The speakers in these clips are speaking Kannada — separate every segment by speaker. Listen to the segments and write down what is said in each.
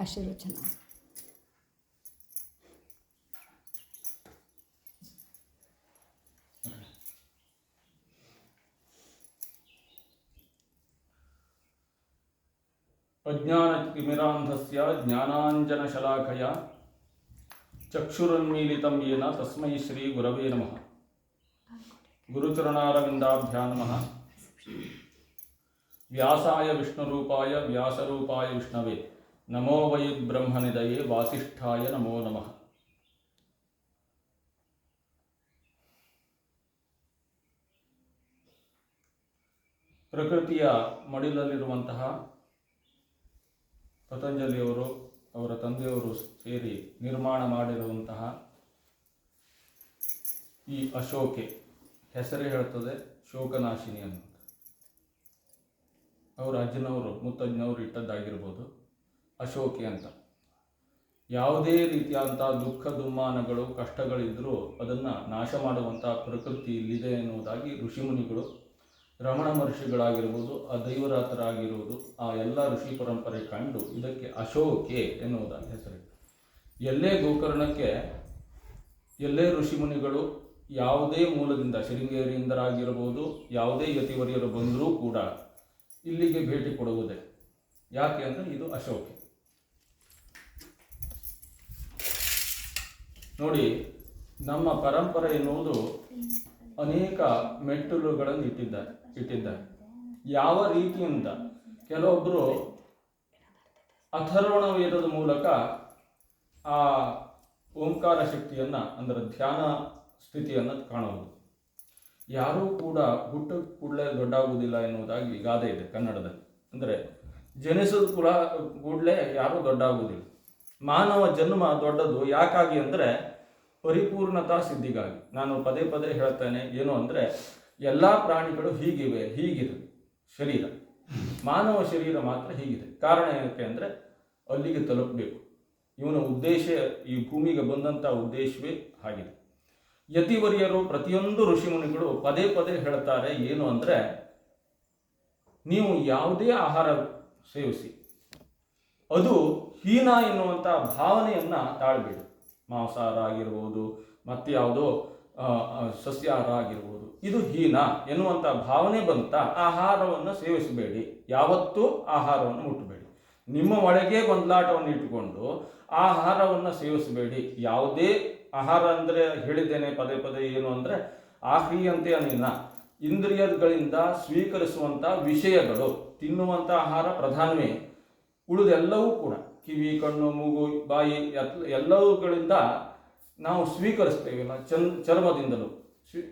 Speaker 1: ఆశీర్వచనం
Speaker 2: अज्ञानतिमिरान्धस्य ज्ञानाञ्जनशलाखया चक्षुरुन्मीलितं येन तस्मै श्रीगुरवे नमः। गुरुचरणारविन्दाभ्या नमः। व्यासाय विष्णुरूपाय व्यासरूपाय विष्णवे। ನಮೋ ವೈಬ್ರಹ್ಮನಿದಯೇ ವಾಸಿಷ್ಠಾಯ ನಮೋ ನಮಃ ಪ್ರಕೃತಿಯ ಮಡಿಲಲ್ಲಿರುವಂತಹ ಪತಂಜಲಿಯವರು, ಅವರ ತಂದೆಯವರು ಸೇರಿ ನಿರ್ಮಾಣ ಮಾಡಿರುವಂತಹ ಈ ಅಶೋಕೆ, ಹೆಸರೇ ಹೇಳ್ತದೆ ಶೋಕನಾಶಿನಿ ಅನ್ನೋದು ಅವರ ಅಜ್ಜನವರು, ಮುತ್ತಜ್ಜನವರು ಇಟ್ಟದ್ದಾಗಿರ್ಬೋದು. ಅಶೋಕೆ ಅಂತ. ಯಾವುದೇ ರೀತಿಯಾದಂಥ ದುಃಖ ದುಮ್ಮಾನಗಳು ಕಷ್ಟಗಳಿದ್ದರೂ ಅದನ್ನು ನಾಶ ಮಾಡುವಂಥ ಪ್ರಕೃತಿ ಇಲ್ಲಿದೆ ಎನ್ನುವುದಾಗಿ ಋಷಿಮುನಿಗಳು ರಮಣ ಮಹರ್ಷಿಗಳಾಗಿರ್ಬೋದು, ಆ ದೈವರಾತರಾಗಿರುವುದು ಆ ಎಲ್ಲ ಋಷಿ ಪರಂಪರೆ ಕಂಡು ಇದಕ್ಕೆ ಅಶೋಕೆ ಎನ್ನುವುದಾಗಿ ಹೆಸರಿಟ್ಟು ಎಲ್ಲೇ ಗೋಕರ್ಣಕ್ಕೆ, ಎಲ್ಲೇ ಋಷಿಮುನಿಗಳು ಯಾವುದೇ ಮೂಲದಿಂದ ಶೃಂಗೇರಿಯಿಂದರಾಗಿರಬಹುದು ಯಾವುದೇ ಯತಿವರಿಯರು ಬಂದರೂ ಕೂಡ ಇಲ್ಲಿಗೆ ಭೇಟಿ ಕೊಡುವುದೇ. ಯಾಕೆ ಅಂದರೆ ಇದು ಅಶೋಕೆ. ನೋಡಿ, ನಮ್ಮ ಪರಂಪರೆ ಎನ್ನುವುದು ಅನೇಕ ಮೆಟ್ಟಿಲುಗಳನ್ನು ಇಟ್ಟಿದ್ದಾರೆ ಇಟ್ಟಿದ್ದಾರೆ ಯಾವ ರೀತಿಯಿಂದ? ಕೆಲವೊಬ್ಬರು ಅಥರ್ವಣ ವೇದದ ಮೂಲಕ ಆ ಓಂಕಾರ ಶಕ್ತಿಯನ್ನ, ಅಂದರೆ ಧ್ಯಾನ ಸ್ಥಿತಿಯನ್ನು ಕಾಣಬಹುದು ಯಾರೂ ಕೂಡ ಹುಟ್ಟ ಕೂಡಲೇ ದೊಡ್ಡಾಗುವುದಿಲ್ಲ ಎನ್ನುವುದಾಗಿ ಗಾದೆ ಇದೆ ಕನ್ನಡದಲ್ಲಿ. ಅಂದರೆ ಜನಿಸಿದ ಕೂಡ ಕೂಡಲೇ ಯಾರೂ ದೊಡ್ಡಾಗುವುದಿಲ್ಲ. ಮಾನವ ಜನ್ಮ ದೊಡ್ಡದು ಯಾಕಾಗಿ ಅಂದರೆ ಪರಿಪೂರ್ಣತಾ ಸಿದ್ಧಿಗಾಗಿ. ನಾನು ಪದೇ ಪದೇ ಹೇಳ್ತೇನೆ, ಏನು ಅಂದರೆ, ಎಲ್ಲ ಪ್ರಾಣಿಗಳು ಹೀಗಿವೆ, ಹೀಗಿದೆ, ಶರೀರ. ಮಾನವ ಶರೀರ ಮಾತ್ರ ಹೀಗಿದೆ. ಕಾರಣ ಏನಕ್ಕೆ ಅಂದರೆ, ಅಲ್ಲಿಗೆ ತಲುಪಬೇಕು. ಇವನ ಉದ್ದೇಶ, ಈ ಭೂಮಿಗೆ ಬಂದಂಥ ಉದ್ದೇಶವೇ ಆಗಿದೆ. ಯತಿವರಿಯರು ಪ್ರತಿಯೊಂದು ಋಷಿಮುನಿಗಳು ಪದೇ ಪದೇ ಹೇಳ್ತಾರೆ, ಏನು ಅಂದರೆ, ನೀವು ಯಾವುದೇ ಆಹಾರ ಸೇವಿಸಿ. ಅದು ಹೀನ ಎನ್ನುವಂಥ ಭಾವನೆಯನ್ನು ತಾಳಬೇಡಿ. ಮಾಂಸಾಹಾರ ಆಗಿರ್ಬೋದು ಮತ್ತು ಯಾವುದೋ ಸಸ್ಯಾಹಾರ ಆಗಿರ್ಬೋದು ಇದು ಹೀನ ಎನ್ನುವಂಥ ಭಾವನೆ ಬಂತ ಆಹಾರವನ್ನು ಸೇವಿಸಬೇಡಿ. ಯಾವತ್ತೂ ಆಹಾರವನ್ನು ಮುಟ್ಟಬೇಡಿ. ನಿಮ್ಮ ಒಳಗೆ ಗೊಂದಲಾಟವನ್ನು ಇಟ್ಟುಕೊಂಡು ಆಹಾರವನ್ನು ಸೇವಿಸಬೇಡಿ. ಯಾವುದೇ ಆಹಾರ ಅಂದರೆ ಹೇಳಿದ್ದೇನೆ ಪದೇ ಪದೇ ಏನು ಅಂದರೆ ಆಹ್ರಿಯಂತೆ ಅನಿಲ. ಇಂದ್ರಿಯಗಳಿಂದ ಸ್ವೀಕರಿಸುವಂಥ ವಿಷಯಗಳು ತಿನ್ನುವಂಥ ಆಹಾರ ಪ್ರಧಾನವೇ. ಉಳಿದೆಲ್ಲವೂ ಕೂಡ. ಕಿವಿ, ಕಣ್ಣು, ಮೂಗು, ಬಾಯಿ ಎಲ್ಲವುಗಳಿಂದ ನಾವು ಸ್ವೀಕರಿಸ್ತೇವೆ. ಚನ್, ಚರ್ಮದಿಂದಲೂ.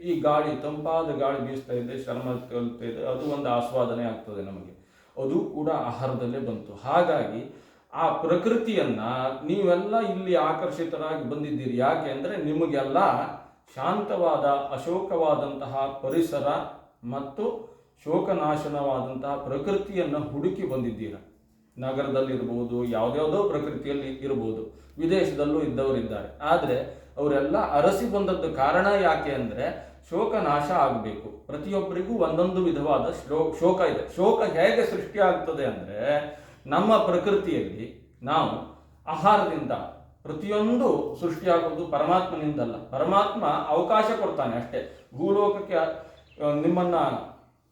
Speaker 2: ಈ ಗಾಳಿ, ತಂಪಾದ ಗಾಳಿ ಬೀಸ್ತಾ ಇದೆ, ಚರ್ಮ ಇದೆ, ಅದು ಒಂದು ಆಸ್ವಾದನೆ ಆಗ್ತದೆ ನಮಗೆ. ಅದು ಕೂಡ ಆಹಾರದಲ್ಲೇ ಬಂತು. ಹಾಗಾಗಿ ಆ ಪ್ರಕೃತಿಯನ್ನ ನೀವೆಲ್ಲ ಇಲ್ಲಿ ಆಕರ್ಷಿತರಾಗಿ ಬಂದಿದ್ದೀರಿ. ಯಾಕೆ ಅಂದರೆ ನಿಮಗೆಲ್ಲ ಶಾಂತವಾದ, ಅಶೋಕವಾದಂತಹ ಪರಿಸರ ಮತ್ತು ಶೋಕನಾಶನವಾದಂತಹ ಪ್ರಕೃತಿಯನ್ನು ಹುಡುಕಿ ಬಂದಿದ್ದೀರ. ನಗರದಲ್ಲಿರ್ಬೋದು, ಯಾವುದ್ಯಾವುದೋ ಪ್ರಕೃತಿಯಲ್ಲಿ ಇರ್ಬೋದು, ವಿದೇಶದಲ್ಲೂ ಇದ್ದವರಿದ್ದಾರೆ. ಆದರೆ ಅವರೆಲ್ಲ ಅರಸಿ ಬಂದದ್ದು ಕಾರಣ ಯಾಕೆ ಅಂದರೆ ಶೋಕ ನಾಶ ಆಗಬೇಕು. ಪ್ರತಿಯೊಬ್ಬರಿಗೂ ಒಂದೊಂದು ವಿಧವಾದ ಶ್ಲೋ, ಶೋಕ ಇದೆ. ಶೋಕ ಹೇಗೆ ಸೃಷ್ಟಿಯಾಗ್ತದೆ ಅಂದರೆ ನಮ್ಮ ಪ್ರಕೃತಿಯಲ್ಲಿ ನಾವು ಆಹಾರದಿಂದ ಪ್ರತಿಯೊಂದು ಸೃಷ್ಟಿಯಾಗುವುದು ಪರಮಾತ್ಮನಿಂದಲ್ಲ. ಪರಮಾತ್ಮ ಅವಕಾಶ ಕೊಡ್ತಾನೆ ಅಷ್ಟೇ. ಭೂಲೋಕಕ್ಕೆ ನಿಮ್ಮನ್ನ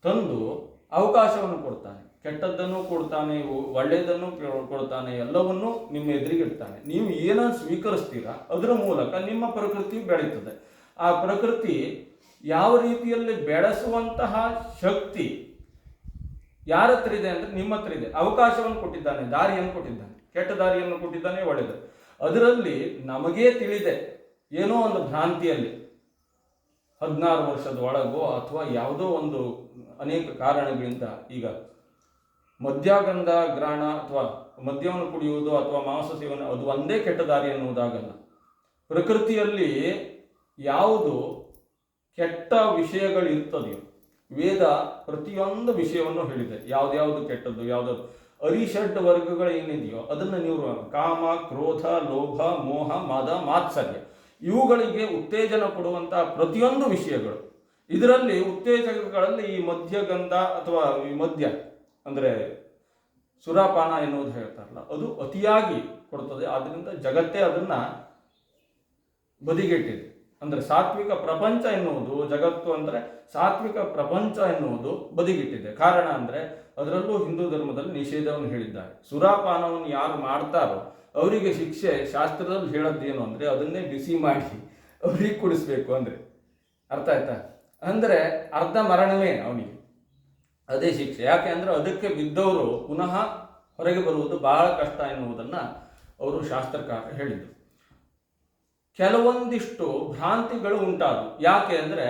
Speaker 2: ತಂದು ಅವಕಾಶವನ್ನು ಕೊಡ್ತಾನೆ. ಕೆಟ್ಟದ್ದನ್ನು ಕೊಡ್ತಾನೆ ಒಳ್ಳೆಯದನ್ನು ಕೊಡ್ತಾನೆ, ಎಲ್ಲವನ್ನೂ ನಿಮ್ಮ ಎದುರಿಗಿಡ್ತಾನೆ ನೀವು ಏನನ್ನು ಸ್ವೀಕರಿಸ್ತೀರಾ, ಅದರ ಮೂಲಕ ನಿಮ್ಮ ಪ್ರಕೃತಿ ಬೆಳೀತದೆ. ಆ ಪ್ರಕೃತಿ ಯಾವ ರೀತಿಯಲ್ಲಿ ಬೆಳೆಸುವಂತಹ ಶಕ್ತಿ ಯಾರ ಹತ್ರ ಇದೆ ಅಂದ್ರೆ ನಿಮ್ಮ ಹತ್ರ ಇದೆ. ಅವಕಾಶವನ್ನು ಕೊಟ್ಟಿದ್ದಾನೆ, ದಾರಿಯನ್ನು ಕೊಟ್ಟಿದ್ದಾನೆ. ಕೆಟ್ಟ ದಾರಿಯನ್ನು ಕೊಟ್ಟಿದ್ದಾನೆ ಒಳ್ಳೆಯದು ಅದರಲ್ಲಿ ನಮಗೇ ತಿಳಿದೆ, ಏನೋ ಒಂದು ಭ್ರಾಂತಿಯಲ್ಲಿ ಹದಿನಾರು ವರ್ಷದ ಒಳಗೋ ಅಥವಾ ಯಾವುದೋ ಒಂದು ಅನೇಕ ಕಾರಣಗಳಿಂದ ಈಗ ಮದ್ಯಗಂಧ ಗ್ರಹಣ ಅಥವಾ ಮದ್ಯವನ್ನು ಕುಡಿಯುವುದು ಅಥವಾ ಮಾಂಸ ಸೇವನೆ ಅದು ಒಂದೇ ಕೆಟ್ಟ ದಾರಿ ಎನ್ನುವುದಾಗಲ್ಲ. ಪ್ರಕೃತಿಯಲ್ಲಿ ಯಾವುದು ಕೆಟ್ಟ ವಿಷಯಗಳಿರ್ತದೆಯೋ ವೇದ ಪ್ರತಿಯೊಂದು ವಿಷಯವನ್ನು ಹೇಳಿದೆ. ಯಾವ್ದ್ಯಾವುದು ಕೆಟ್ಟದ್ದು ಯಾವ್ದಾದ್ರು ಅರಿಷಡ್ ವರ್ಗಗಳು ಏನಿದೆಯೋ ಅದನ್ನು ನೀವು ಕಾಮ, ಕ್ರೋಧ, ಲೋಭ, ಮೋಹ, ಮದ, ಮಾತ್ಸರ್ಯ. ಇವುಗಳಿಗೆ ಉತ್ತೇಜನ ಕೊಡುವಂತಹ ಪ್ರತಿಯೊಂದು ವಿಷಯಗಳು. ಇದರಲ್ಲಿ ಉತ್ತೇಜಕಗಳಲ್ಲಿ ಈ ಮದ್ಯಗಂಧ ಅಥವಾ ಈ ಮದ್ಯ ಅಂದರೆ ಸುರಾಪಾನ ಎನ್ನುವುದು ಹೇಳ್ತಾರಲ್ಲ, ಅದು ಅತಿಯಾಗಿ ಕೊಡ್ತದೆ. ಆದ್ದರಿಂದ ಜಗತ್ತೇ ಅದನ್ನು ಬದಿಗೆಟ್ಟಿದೆ. ಅಂದರೆ ಸಾತ್ವಿಕ ಪ್ರಪಂಚ ಎನ್ನುವುದು ಜಗತ್ತು ಅಂದರೆ ಸಾತ್ವಿಕ ಪ್ರಪಂಚ ಎನ್ನುವುದು ಬದಿಗಿಟ್ಟಿದೆ. ಕಾರಣ ಅಂದರೆ ಅದರಲ್ಲೂ ಹಿಂದೂ ಧರ್ಮದಲ್ಲಿ ನಿಷೇಧವನ್ನು ಹೇಳಿದ್ದಾರೆ. ಸುರಾಪಾನವನ್ನು ಯಾರು ಮಾಡ್ತಾರೋ ಅವರಿಗೆ ಶಿಕ್ಷೆ ಶಾಸ್ತ್ರದಲ್ಲಿ ಹೇಳೋದೇನು ಅಂದರೆ ಅದನ್ನೇ ಬಿಸಿ ಮಾಡಿ ಅವ್ರಿಗೆ ಕುಡಿಸ್ಬೇಕು ಅಂದ್ರೆ. ಅರ್ಥ ಆಯ್ತಾ? ಅಂದರೆ ಅರ್ಧ ಮರಣವೇ ಅವನಿಗೆ. ಅದೇ ಶಿಕ್ಷೆ. ಯಾಕೆ ಅಂದರೆ ಅದಕ್ಕೆ ಬಿದ್ದವರು ಪುನಃ ಹೊರಗೆ ಬರುವುದು ಬಹಳ ಕಷ್ಟ ಎನ್ನುವುದನ್ನು ಅವರು ಶಾಸ್ತ್ರಕಾರ ಹೇಳಿದರು. ಕೆಲವೊಂದಿಷ್ಟು ಭ್ರಾಂತಿಗಳು ಉಂಟಾದವು ಯಾಕೆ ಅಂದರೆ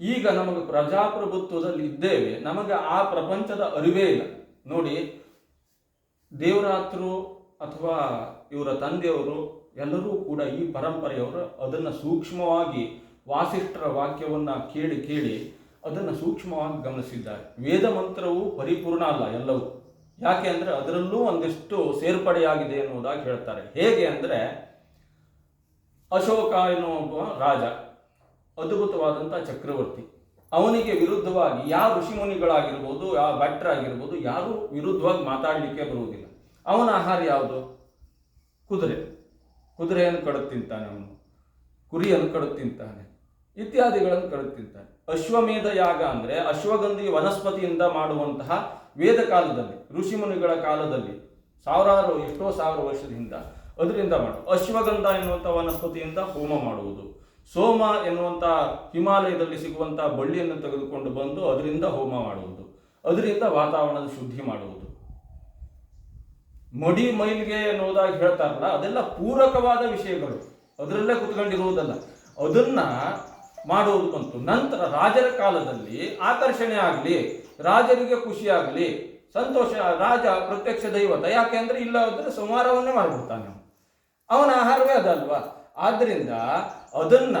Speaker 2: ಈಗ ನಮಗೆ ಪ್ರಜಾಪ್ರಭುತ್ವದಲ್ಲಿ ಇದ್ದೇವೆ, ನಮಗೆ ಆ ಪ್ರಪಂಚದ ಅರಿವೇ ಇಲ್ಲ. ನೋಡಿ, ದೇವರಾತ್ರು ಅಥವಾ ಇವರ ತಂದೆಯವರು ಎಲ್ಲರೂ ಕೂಡ ಈ ಪರಂಪರೆಯವರು ಅದನ್ನು ಸೂಕ್ಷ್ಮವಾಗಿ ವಾಸಿಷ್ಠರ ವಾಕ್ಯವನ್ನ ಕೇಳಿ ಕೇಳಿ ಅದನ್ನು ಸೂಕ್ಷ್ಮವಾಗಿ ಗಮನಿಸಿದ್ದಾರೆ. ವೇದ ಮಂತ್ರವು ಪರಿಪೂರ್ಣ ಅಲ್ಲ ಎಲ್ಲವೂ. ಯಾಕೆ ಅಂದರೆ ಅದರಲ್ಲೂ ಒಂದಿಷ್ಟು ಸೇರ್ಪಡೆಯಾಗಿದೆ ಎನ್ನುವುದಾಗಿ ಹೇಳ್ತಾರೆ. ಹೇಗೆ ಅಂದ್ರೆ ಅಶೋಕ ಎನ್ನುವ ಒಬ್ಬ ರಾಜ ಅದ್ಭುತವಾದಂಥ ಚಕ್ರವರ್ತಿ. ಅವನಿಗೆ ವಿರುದ್ಧವಾಗಿ ಯಾವ ಋಷಿಮುನಿಗಳಾಗಿರ್ಬೋದು, ಯಾವ ಭಟ್ರಾಗಿರ್ಬೋದು, ಯಾರು ವಿರುದ್ಧವಾಗಿ ಮಾತಾಡಲಿಕ್ಕೆ ಬರುವುದಿಲ್ಲ. ಅವನ ಆಹಾರ ಯಾವುದು? ಕುದುರೆ. ಕುದುರೆಯನ್ನು ಕಡುತ್ತಿಂತಾನೆ ಅವನು. ಕುರಿಯನ್ನು ಕಡುತ್ತು ತಿಂತಾನೆ. ಇತ್ಯಾದಿಗಳನ್ನು ಕಡುತ್ತು ಅಶ್ವಮೇಧ ಯಾಗ ಅಂದ್ರೆ ಅಶ್ವಗಂಧಿ ವನಸ್ಪತಿಯಿಂದ ಮಾಡುವಂತಹ ವೇದ ಕಾಲದಲ್ಲಿ ಋಷಿಮುನಿಗಳ ಕಾಲದಲ್ಲಿ ಸಾವಿರಾರು, ಎಷ್ಟೋ ಸಾವಿರ ವರ್ಷದಿಂದ ಅದರಿಂದ ಮಾಡು. ಅಶ್ವಗಂಧ ಎನ್ನುವಂಥ ವನಸ್ಪತಿಯಿಂದ ಹೋಮ ಮಾಡುವುದು. ಸೋಮ ಎನ್ನುವಂಥ ಹಿಮಾಲಯದಲ್ಲಿ ಸಿಗುವಂಥ ಬಳ್ಳಿಯನ್ನು ತೆಗೆದುಕೊಂಡು ಬಂದು ಅದರಿಂದ ಹೋಮ ಮಾಡುವುದು. ಅದರಿಂದ ವಾತಾವರಣದ ಶುದ್ಧಿ ಮಾಡುವುದು. ಮಡಿ ಮೈಲಿಗೆ ಎನ್ನುವುದಾಗಿ ಹೇಳ್ತಾರಲ್ಲ, ಅದೆಲ್ಲ ಪೂರಕವಾದ ವಿಷಯಗಳು. ಅದರಲ್ಲೇ ಕುತ್ಕೊಂಡಿರುವುದಲ್ಲ. ಅದನ್ನ ಮಾಡುವುದು ಬಂತು. ನಂತರ ರಾಜರ ಕಾಲದಲ್ಲಿ ಆಕರ್ಷಣೆ ಆಗಲಿ, ರಾಜರಿಗೆ ಖುಷಿಯಾಗಲಿ ಸಂತೋಷ, ರಾಜ ಪ್ರತ್ಯಕ್ಷ ದೈವತ, ಯಾಕೆ ಅಂದ್ರೆ ಇಲ್ಲ ಅಂದ್ರೆ ಸಂಹಾರವನ್ನೇ ಮಾಡಿಬಿಡ್ತಾನೆ ಅವನ. ಆಹಾರವೇ ಅದಲ್ವಾ? ಆದ್ರಿಂದ ಅದನ್ನ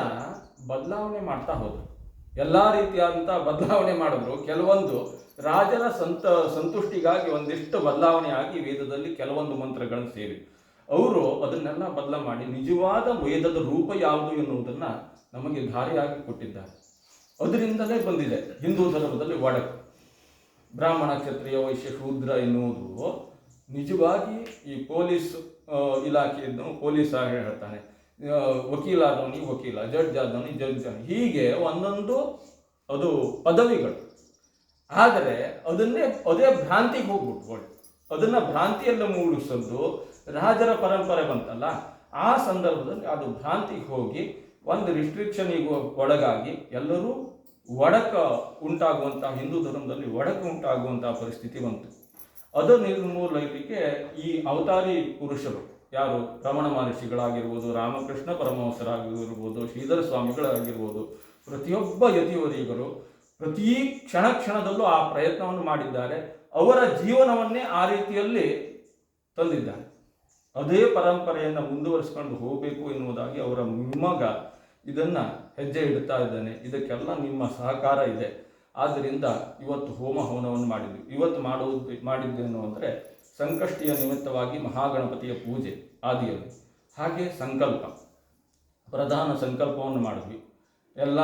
Speaker 2: ಬದಲಾವಣೆ ಮಾಡ್ತಾ ಹೋದ್ರು. ಎಲ್ಲಾ ರೀತಿಯಾದಂಥ ಬದಲಾವಣೆ ಮಾಡಿದ್ರು. ಕೆಲವೊಂದು ರಾಜರ ಸಂತ, ಸಂತುಷ್ಟಿಗಾಗಿ ಒಂದಿಷ್ಟು ಬದಲಾವಣೆ ಆಗಿ ವೇದದಲ್ಲಿ ಕೆಲವೊಂದು ಮಂತ್ರಗಳನ್ನು ಸೇರಿ ಅವರು ಅದನ್ನೆಲ್ಲ ಬದಲ ಮಾಡಿ ನಿಜವಾದ ವೇದದ ರೂಪ ಯಾವುದು ಎನ್ನುವುದನ್ನ ನಮಗೆ ದಾರಿಯಾಗಿ ಕೊಟ್ಟಿದ್ದಾರೆ. ಅದರಿಂದಲೇ ಬಂದಿದೆ. ಹಿಂದೂ ಧರ್ಮದಲ್ಲಿ ಒಡಕು ಬ್ರಾಹ್ಮಣ ಕ್ಷತ್ರಿಯ, ವೈಶ್ಯ ಶೂದ್ರ ಎನ್ನುವುದು ನಿಜವಾಗಿ ಈ ಪೊಲೀಸ್ ಇಲಾಖೆಯನ್ನು ಪೊಲೀಸ್ ಆಗಿ ಹೇಳ್ತಾನೆ. ವಕೀಲಾದವನಿ ವಕೀಲ ಜಡ್ಜ್ ಆದವನಿ ಜಡ್ಜ್ ಹೀಗೆ ಒಂದೊಂದು ಅದು ಪದವಿಗಳು. ಆದರೆ ಅದನ್ನೇ, ಅದೇ ಭ್ರಾಂತಿಗೆ ಹೋಗ್ಬಿಟ್ಕೊಳ್ಳಿ ಅದನ್ನ ಭ್ರಾಂತಿಯಲ್ಲಿ ಮೂಡಿಸೋದು ರಾಜರ ಪರಂಪರೆ ಬಂತಲ್ಲ? ಆ ಸಂದರ್ಭದಲ್ಲಿ ಅದು ಭ್ರಾಂತಿಗೆ ಹೋಗಿ ಒಂದು ರಿಸ್ಟ್ರಿಕ್ಷನಿಗೆ ಒಳಗಾಗಿ ಎಲ್ಲರೂ ಒಡಕ ಉಂಟಾಗುವಂತಹ ಹಿಂದೂ ಧರ್ಮದಲ್ಲಿ ಒಡಕ ಉಂಟಾಗುವಂತಹ ಪರಿಸ್ಥಿತಿ ಬಂತು. ಅದು ನಿರ್ಮೂಲಕ್ಕೆ ಈ ಅವತಾರಿ ಪುರುಷರು ಯಾರು ರಮಣ ಮಹರ್ಷಿಗಳಾಗಿರ್ಬೋದು, ರಾಮಕೃಷ್ಣ ಪರಮಹಂಸರಾಗಿರ್ಬೋದು, ಶ್ರೀಧರ ಸ್ವಾಮಿಗಳಾಗಿರ್ಬೋದು, ಪ್ರತಿಯೊಬ್ಬ ಯತಿವರಿಗರು ಪ್ರತಿ ಕ್ಷಣ ಕ್ಷಣದಲ್ಲೂ ಆ ಪ್ರಯತ್ನವನ್ನು ಮಾಡಿದ್ದಾರೆ. ಅವರ ಜೀವನವನ್ನೇ ಆ ರೀತಿಯಲ್ಲಿ ತಂದಿದ್ದಾರೆ. ಅದೇ ಪರಂಪರೆಯನ್ನು ಮುಂದುವರಿಸಿಕೊಂಡು ಹೋಗಬೇಕು ಎನ್ನುವುದಾಗಿ ಅವರ ಮೊಮ್ಮಗ ಇದನ್ನ ಹೆಜ್ಜೆ ಇಡ್ತಾ ಇದ್ದಾನೆ. ಇದಕ್ಕೆಲ್ಲ ನಿಮ್ಮ ಸಹಕಾರ ಇದೆ. ಆದ್ದರಿಂದ ಇವತ್ತು ಹೋಮ ಹವನವನ್ನು ಮಾಡಿದ್ವಿ. ಇವತ್ತು ಮಾಡುವುದು ಮಾಡಿದ್ದೇನು ಅಂದರೆ ಸಂಕಷ್ಟಿಯ ನಿಮಿತ್ತವಾಗಿ ಮಹಾಗಣಪತಿಯ ಪೂಜೆ ಆದಿಯಲ್ಲಿ. ಹಾಗೆ ಸಂಕಲ್ಪ, ಪ್ರಧಾನ ಸಂಕಲ್ಪವನ್ನು ಮಾಡಿದ್ವಿ. ಎಲ್ಲ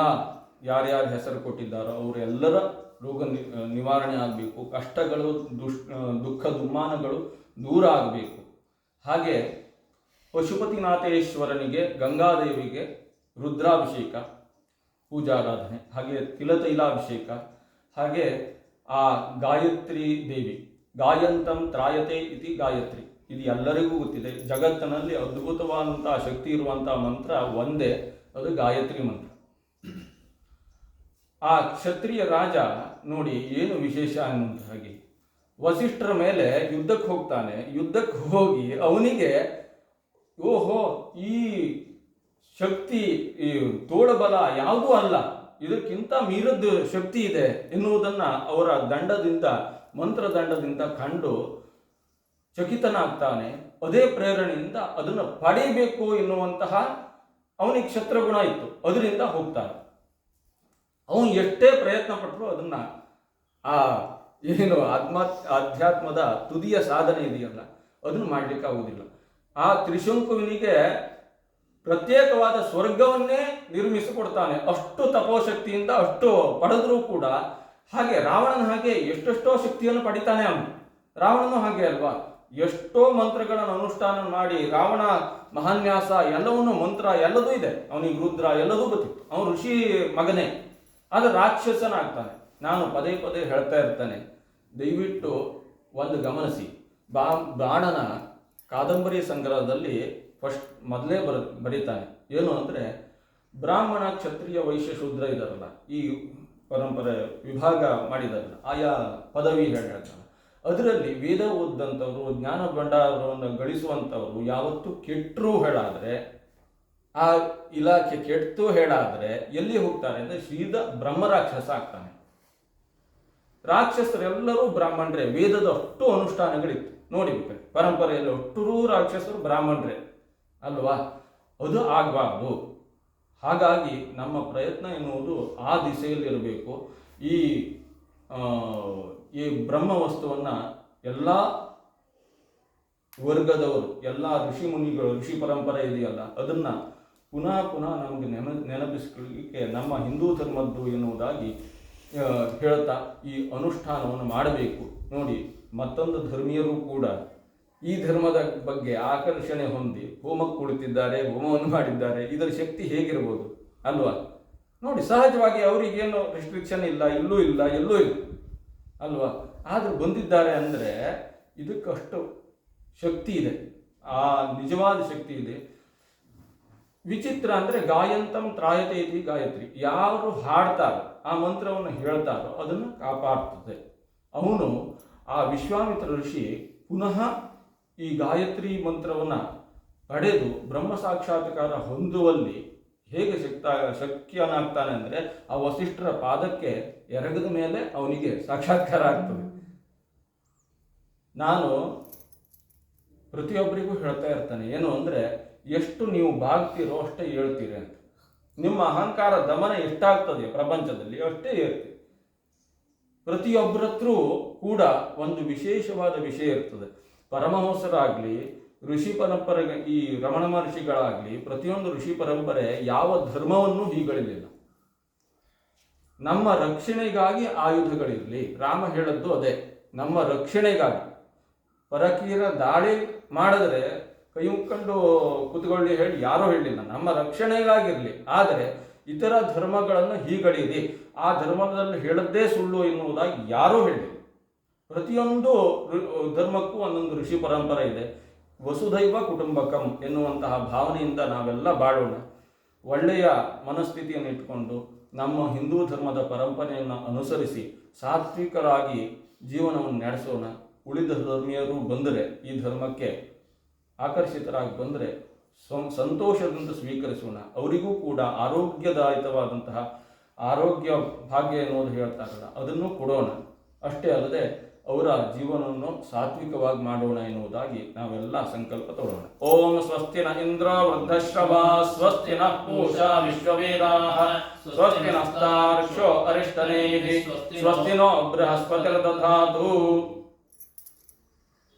Speaker 2: ಯಾರ್ಯಾರು ಹೆಸರು ಕೊಟ್ಟಿದ್ದಾರೋ ಅವರೆಲ್ಲರ ರೋಗ ನಿವಾರಣೆ ಆಗಬೇಕು. ಕಷ್ಟಗಳು, ದುಷ್, ದುಃಖ ದುಮ್ಮಾನಗಳು ದೂರ ಆಗಬೇಕು. ಹಾಗೆ ಪಶುಪತಿನಾಥೇಶ್ವರನಿಗೆ, ಗಂಗಾದೇವಿಗೆ ರುದ್ರಾಭಿಷೇಕ, ಪೂಜಾರಾಧನೆ, ಹಾಗೆ ತಿಲತೈಲಾಭಿಷೇಕ, ಹಾಗೆ ಆ ಗಾಯತ್ರಿ ದೇವಿ, ಗಾಯಂತಂ ತ್ರಾಯತೆ ಇತಿ ಗಾಯತ್ರಿ. ಇದು ಎಲ್ಲರಿಗೂ ಗೊತ್ತಿದೆ. ಜಗತ್ತಿನಲ್ಲಿ ಅದ್ಭುತವಾದಂತಹ ಶಕ್ತಿ ಇರುವಂತಹ ಮಂತ್ರ ಒಂದೇ. ಅದು ಗಾಯತ್ರಿ ಮಂತ್ರ. ಆ ಕ್ಷತ್ರಿಯ ರಾಜ ನೋಡಿ ಏನು ವಿಶೇಷ ಅನ್ನುವಂತ ಹಾಗೆ. ವಸಿಷ್ಠರ ಮೇಲೆ ಯುದ್ಧಕ್ಕೆ ಹೋಗ್ತಾನೆ. ಯುದ್ಧಕ್ಕೆ ಹೋಗಿ ಅವನಿಗೆ, ಓಹೋ, ಈ ಶಕ್ತಿ, ಈ ತೋಳಬಲ ಯಾವುದೂ ಅಲ್ಲ. ಇದಕ್ಕಿಂತ ಮೀರದ್ದು ಶಕ್ತಿ ಇದೆ ಎನ್ನುವುದನ್ನ ಅವರ ದಂಡದಿಂದ, ಮಂತ್ರದಂಡದಿಂದ ಕಂಡು ಚಕಿತನಾಗ್ತಾನೆ. ಅದೇ ಪ್ರೇರಣೆಯಿಂದ ಅದನ್ನು ಪಡೆಯಬೇಕು ಎನ್ನುವಂತಹ ಅವನಿಗೆ ಕ್ಷತ್ರಗುಣ ಇತ್ತು. ಅದರಿಂದ ಹೋಗ್ತಾನೆ. ಅವನು ಎಷ್ಟೇ ಪ್ರಯತ್ನ ಪಟ್ಟರು ಅದನ್ನ ಆ ಏನು ಆತ್ಮ ಅಧ್ಯಾತ್ಮದ ತುದಿಯ ಸಾಧನೆ ಇದೆಯಲ್ಲ, ಅದನ್ನು ಮಾಡ್ಲಿಕ್ಕೆ ಆಗುವುದಿಲ್ಲ. ಆ ತ್ರಿಶಂಕುವಿನಿಗೆ ಪ್ರತ್ಯೇಕವಾದ ಸ್ವರ್ಗವನ್ನೇ ನಿರ್ಮಿಸಿಕೊಡ್ತಾನೆ. ಅಷ್ಟು ತಪೋಶಕ್ತಿಯಿಂದ ಅಷ್ಟು ಪಡೆದರೂ ಕೂಡ ಹಾಗೆ ರಾವಣನ ಹಾಗೆ ಎಷ್ಟೆಷ್ಟೋ ಶಕ್ತಿಯನ್ನು ಪಡಿತಾನೆ ಅವನು. ರಾವಣನು ಹಾಗೆ ಅಲ್ವಾ? ಎಷ್ಟೋ ಮಂತ್ರಗಳನ್ನು ಅನುಷ್ಠಾನ ಮಾಡಿ ರಾವಣ, ಮಹಾನ್ಯಾಸ ಎಲ್ಲವನ್ನೂ ಮಂತ್ರ ಎಲ್ಲದೂ ಇದೆ. ಅವನಿಗೆ ರುದ್ರ ಎಲ್ಲದೂ ಗೊತ್ತಿತ್ತು. ಅವನು ಋಷಿ ಮಗನೇ. ಆದರೆ ರಾಕ್ಷಸನಾಗ್ತಾನೆ. ನಾನು ಪದೇ ಪದೇ ಹೇಳ್ತಾ ಇರ್ತಾನೆ. ದಯವಿಟ್ಟು ಒಂದು ಗಮನಿಸಿ. ಬಾ, ಬಾಣನ ಕಾದಂಬರಿ ಸಂಗ್ರಹದಲ್ಲಿ ಫಸ್ಟ್ ಮೊದಲೇ ಬರ, ಬರೀತಾನೆ. ಏನು ಅಂದರೆ ಬ್ರಾಹ್ಮಣ ಕ್ಷತ್ರಿಯ ವೈಶ್ಯ ಶೂದ್ರ ಇದಾರಲ್ಲ, ಈ ಪರಂಪರೆ ವಿಭಾಗ ಮಾಡಿದಾರಲ್ಲ, ಆಯಾ ಪದವಿ ಹೇಳ್ತಾನೆ ಅದರಲ್ಲಿ ವೇದ ಓದಂಥವ್ರು ಜ್ಞಾನ ಭಂಡಾರವನ್ನು ಗಳಿಸುವಂಥವ್ರು ಯಾವತ್ತೂ ಕೆಟ್ಟರೂ ಹೇಳಾದ್ರೆ, ಆ ಇಲಾಖೆ ಕೆಟ್ಟು ಹೇಳಾದ್ರೆ ಎಲ್ಲಿ ಹೋಗ್ತಾರೆ ಅಂದ್ರೆ ಬ್ರಹ್ಮ ಬ್ರಹ್ಮರಾಕ್ಷಸ ಆಗ್ತಾನೆ. ರಾಕ್ಷಸರೆಲ್ಲರೂ ಬ್ರಾಹ್ಮಣರೇ, ವೇದದ ಅಷ್ಟು ಅನುಷ್ಠಾನಗಳಿತ್ತು. ನೋಡಿ ಪರಂಪರೆಯಲ್ಲಿ ಅಷ್ಟರೂ ರಾಕ್ಷಸರು ಬ್ರಾಹ್ಮಣರೇ. ಅಲ್ವಾ? ಅದು ಆಗಬಾರ್ದು. ಹಾಗಾಗಿ ನಮ್ಮ ಪ್ರಯತ್ನ ಎನ್ನುವುದು ಆ ದಿಸೆಯಲ್ಲಿರಬೇಕು. ಈ ಈ ಬ್ರಹ್ಮ ವಸ್ತುವನ್ನು ಎಲ್ಲ ವರ್ಗದವರು, ಎಲ್ಲ ಋಷಿ ಮುನಿಗಳು, ಋಷಿ ಪರಂಪರೆ ಇದೆಯಲ್ಲ, ಅದನ್ನು ಪುನಃ ಪುನಃ ನಮಗೆ ನೆನ ನಮ್ಮ ಹಿಂದೂ ಧರ್ಮದ್ದು ಎನ್ನುವುದಾಗಿ ಹೇಳ್ತಾ ಈ ಅನುಷ್ಠಾನವನ್ನು ಮಾಡಬೇಕು. ನೋಡಿ, ಮತ್ತೊಂದು ಧರ್ಮೀಯರು ಕೂಡ ಈ ಧರ್ಮದ ಬಗ್ಗೆ ಆಕರ್ಷಣೆ ಹೊಂದಿ ಹೋಮಕ್ಕೆ ಕುಳಿತಿದ್ದಾರೆ ಹೋಮವನ್ನು ಮಾಡಿದ್ದಾರೆ, ಇದರ ಶಕ್ತಿ ಹೇಗಿರ್ಬೋದು ಅಲ್ವಾ? ನೋಡಿ, ಸಹಜವಾಗಿ ಅವರಿಗೇನು ರೆಸ್ಟ್ರಿಕ್ಷನ್ ಇಲ್ಲ, ಇಲ್ಲೂ ಇಲ್ಲ, ಎಲ್ಲೂ ಇಲ್ಲ, ಅಲ್ವಾ? ಆದರೂ ಬಂದಿದ್ದಾರೆ ಅಂದರೆ ಇದಕ್ಕಷ್ಟು ಶಕ್ತಿ ಇದೆ. ಆ ನಿಜವಾದ ಶಕ್ತಿ ಇದೆ. ವಿಚಿತ್ರ ಅಂದರೆ ಗಾಯಂತಂ ತ್ರಾಯತೆ ಇತಿ ಗಾಯತ್ರಿ. ಯಾರು ಹಾಡ್ತಾರೋ, ಆ ಮಂತ್ರವನ್ನು ಹೇಳ್ತಾರೋ ಅದನ್ನು ಕಾಪಾಡ್ತದೆ. ಅವನು ಆ ವಿಶ್ವಾಮಿತ್ರ ಋಷಿ ಪುನಃ ಈ ಗಾಯತ್ರಿ ಮಂತ್ರವನ್ನ ಪಡೆದು ಬ್ರಹ್ಮ ಸಾಕ್ಷಾತ್ಕಾರ ಹೊಂದುವಲ್ಲಿ ಹೇಗೆ ಶಕ್ತ ಶಕ್ಯನಾಗ್ತಾನೆ ಅಂದ್ರೆ ಆ ವಸಿಷ್ಠರ ಪಾದಕ್ಕೆ ಎರಗದ ಮೇಲೆ ಅವನಿಗೆ ಸಾಕ್ಷಾತ್ಕಾರ ಆಗ್ತದೆ. ನಾನು ಪ್ರತಿಯೊಬ್ಬರಿಗೂ ಹೇಳ್ತಾ ಇರ್ತಾನೆ, ಏನು ಅಂದರೆ ಎಷ್ಟು ನೀವು ಬಾಗ್ತೀರೋ ಅಷ್ಟೇ ಹೇಳ್ತೀರಿ ಅಂತ. ನಿಮ್ಮ ಅಹಂಕಾರ ದಮನ ಎಷ್ಟಾಗ್ತದೆ ಪ್ರಪಂಚದಲ್ಲಿ ಅಷ್ಟೇ ಹೇಳ್ತೀರಿ. ಪ್ರತಿಯೊಬ್ಬರ ಹತ್ರ ಕೂಡ ಒಂದು ವಿಶೇಷವಾದ ವಿಷಯ ಇರ್ತದೆ. ಪರಮಹಂಸರಾಗಲಿ, ಋಷಿ ಪರಂಪರೆ ಈ ರಮಣ ಮಹರ್ಷಿಗಳಾಗಲಿ, ಪ್ರತಿಯೊಂದು ಋಷಿ ಪರಂಪರೆ ಯಾವ ಧರ್ಮವನ್ನು ಹೀಗಳಿರಲಿಲ್ಲ ನಮ್ಮ ರಕ್ಷಣೆಗಾಗಿ ಆಯುಧಗಳಿರಲಿ, ರಾಮ ಹೇಳದ್ದು ಅದೇ, ನಮ್ಮ ರಕ್ಷಣೆಗಾಗಿ. ಪರಕೀರ ದಾಳಿ ಮಾಡಿದ್ರೆ ಕೈ ಮುಕ್ಕೊಂಡು ಕೂತ್ಕೊಳ್ಳಿ ಹೇಳಿ ಯಾರೂ ಹೇಳಲಿಲ್ಲ ನಮ್ಮ ರಕ್ಷಣೆಗಾಗಿರಲಿ. ಆದರೆ ಇತರ ಧರ್ಮಗಳನ್ನು ಹೀಗಳಿರಿ, ಆ ಧರ್ಮದಲ್ಲಿ ಹೇಳದ್ದೇ ಸುಳ್ಳು ಎನ್ನುವುದಾಗಿ ಯಾರೂ ಹೇಳಿಲ್ಲ. ಪ್ರತಿಯೊಂದು ಧರ್ಮಕ್ಕೂ ಒಂದೊಂದು ಋಷಿ ಪರಂಪರೆ ಇದೆ. ವಸುಧೈವ ಕುಟುಂಬಕಂ ಎನ್ನುವಂತಹ ಭಾವನೆಯಿಂದ ನಾವೆಲ್ಲ ಬಾಳೋಣ. ಒಳ್ಳೆಯ ಮನಸ್ಥಿತಿಯನ್ನು ಇಟ್ಟುಕೊಂಡು ನಮ್ಮ ಹಿಂದೂ ಧರ್ಮದ ಪರಂಪರೆಯನ್ನು ಅನುಸರಿಸಿ ಸಾತ್ವಿಕರಾಗಿ ಜೀವನವನ್ನು ನಡೆಸೋಣ. ಉಳಿದ ಧರ್ಮೀಯರು ಬಂದರೆ ಈ ಧರ್ಮಕ್ಕೆ ಆಕರ್ಷಿತರಾಗಿ ಬಂದರೆ ಸಂತೋಷದಿಂದ ಸ್ವೀಕರಿಸೋಣ. ಅವರಿಗೂ ಕೂಡ ಆರೋಗ್ಯದಾಯಿತವಾದಂತಹ ಆರೋಗ್ಯ ಭಾಗ್ಯ ಎನ್ನುವುದು ಹೇಳ್ತಾರಲ್ಲ ಅದನ್ನು ಕೊಡೋಣ. ಅಷ್ಟೇ ಅಲ್ಲದೆ ಅವರ ಜೀವನವನ್ನು ಸಾತ್ವಿಕವಾಗಿ ಮಾಡೋಣ ಎನ್ನುವುದಾಗಿ ನಾವೆಲ್ಲ ಸಂಕಲ್ಪ ತಗೊಳ್ಳೋಣ ಓಂ ಸ್ವಸ್ತಿನ ಇಂದ್ರ ವೃದ್ಧಶ್ರವ ಸ್ವಸ್ತಿ ನ ಪೂಷಾ ವಿಶ್ವವೇದಾ ಸ್ವಸ್ತಿ ನಸ್ತಾರ್ಕ್ಷೋ ಅರಿಷ್ಟನೇಮಿಧಿ ಸ್ವಸ್ತಿ ನೋ ಬೃಹಸ್ಪತಿರ್ದಧಾತು.